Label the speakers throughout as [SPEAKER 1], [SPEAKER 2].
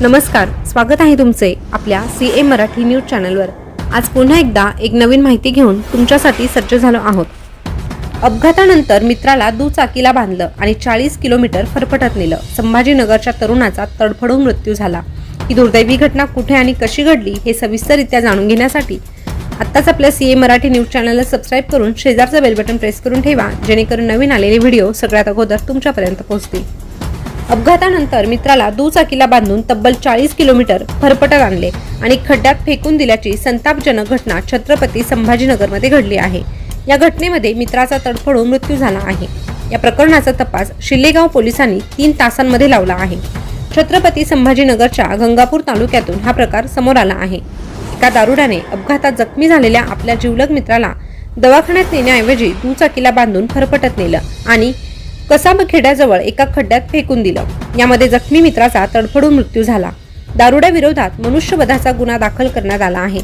[SPEAKER 1] नमस्कार स्वागत आहे तुमचे आपल्या सी ए मराठी न्यूज चॅनलवर. आज पुन्हा एकदा एक नवीन माहिती घेऊन तुमच्यासाठी सज्ज झालो आहोत. अपघातानंतर मित्राला दुचाकीला बांधलं आणि चाळीस किलोमीटर फरफटत नेलं. संभाजीनगरच्या तरुणाचा तडफडून मृत्यू झाला. ही दुर्दैवी घटना कुठे आणि कशी घडली हे सविस्तररित्या जाणून घेण्यासाठी आत्ताच आपल्या सी ए मराठी न्यूज चॅनलला सबस्क्राईब करून शेजारचं बेल बटन प्रेस करून ठेवा जेणेकरून नवीन आलेले व्हिडिओ सगळ्यात अगोदर तुमच्यापर्यंत पोहोचतील. अपघातानंतर मित्राला दुचाकीला बांधून तब्बल चाळीस किलोमीटर फरफटत आणले आणि खड्ड्यात फेकून दिल्याची संतापजनक घटना छत्रपती संभाजीनगरमध्ये घडली आहे. या घटनेमध्ये मित्राचा तडफडून मृत्यू झाला आहे. या प्रकरणाचा तपास शिल्लेगाव पोलिसांनी तीन तासांमध्ये लावला आहे. छत्रपती संभाजीनगरच्या गंगापूर तालुक्यातून हा प्रकार समोर आला आहे. एका दारुड्याने अपघातात जखमी झालेल्या आपल्या जिवलग मित्राला दवाखान्यात नेण्याऐवजी दुचाकीला बांधून फरफटत नेलं आणि कसाब खेड्याजवळ एका खड्ड्यात फेकून दिलं. यामध्ये जखमी मित्राचा तडफडून मृत्यू झाला. दारुड्याविरोधात मनुष्यवधाचा गुन्हा दाखल करण्यात आला आहे.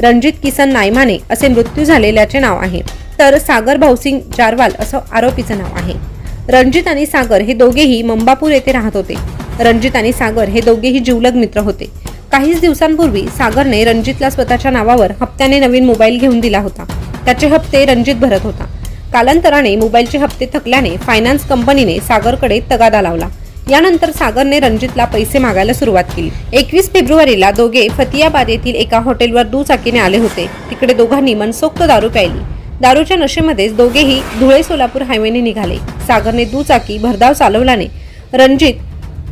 [SPEAKER 1] रणजित किसन नायमाने असे मृत्यू झालेल्याचे नाव आहे. तर सागर भाऊसिंग जारवाल असं आरोपीचं नाव आहे. रणजित आणि सागर हे दोघेही मंबापूर येथे राहत होते. रणजित आणि सागर हे दोघेही जिवलग मित्र होते. काहीच दिवसांपूर्वी सागरने रणजितला स्वतःच्या नावावर हप्त्याने नवीन मोबाईल घेऊन दिला होता. त्याचे हप्ते रणजित भरत होता. कालांतराने मोबाईलचे हप्ते थकल्याने फायनान्स कंपनीने सागरकडे तगादा लावला. यानंतर सागरने रणजितला पैसे मागायला सुरुवात केली. एकवीस फेब्रुवारीला दोघे फतियाबाद येथील एका हॉटेलवर दुचाकीने आले होते. तिकडे दोघांनी मनसोक्त दारू प्यायली. दारूच्या नशेमध्येच दोघेही धुळे सोलापूर हायवेने निघाले. सागरने दुचाकी भरधाव चालवल्याने रणजित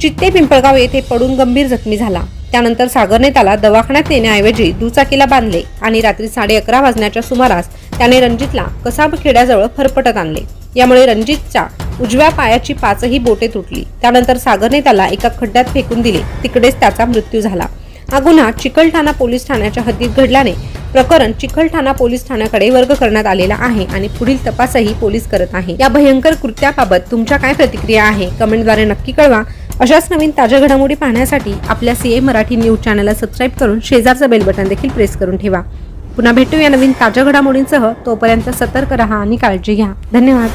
[SPEAKER 1] चित्ते पिंपळगाव येथे पडून गंभीर जखमी झाला. त्यानंतर सागरने त्याला दवाखान्यात नेण्याऐवजी दुचाकीला बांधले आणि रात्री साडे अकरा वाजण्याच्या सुमारास त्याने रणजितला कसाब खेड्याजवळ फरफटत आणले. यामुळे रणजितच्या उजव्या पायाची पाचही बोटे तुटली. त्यानंतर सागरने त्याला एका खड्ड्यात फेकून दिले. तिकडेच त्याचा मृत्यू झाला. हा गुन्हा चिकलठाणा पोलीस ठाण्याच्या हद्दीत घडल्याने प्रकरण चिखलठाणा पोलीस ठाण्याकडे वर्ग करण्यात आलेला आहे आणि पुढील तपासही पोलीस करत आहे. या भयंकर कृत्याबाबत तुमच्या काय प्रतिक्रिया आहे? कमेंटद्वारे नक्की कळवा. अशाच नवीन ताज्या घडामोडी पाहण्यासाठी आपल्या सी ए मराठी न्यूज चॅनलला सबस्क्राईब करून शेजारचं बेल बटन देखील प्रेस करून ठेवा. पुन्हा भेटूया नवीन ताज्या घडामोडींसह. तोपर्यंत सतर्क रहा आणि काळजी घ्या. धन्यवाद.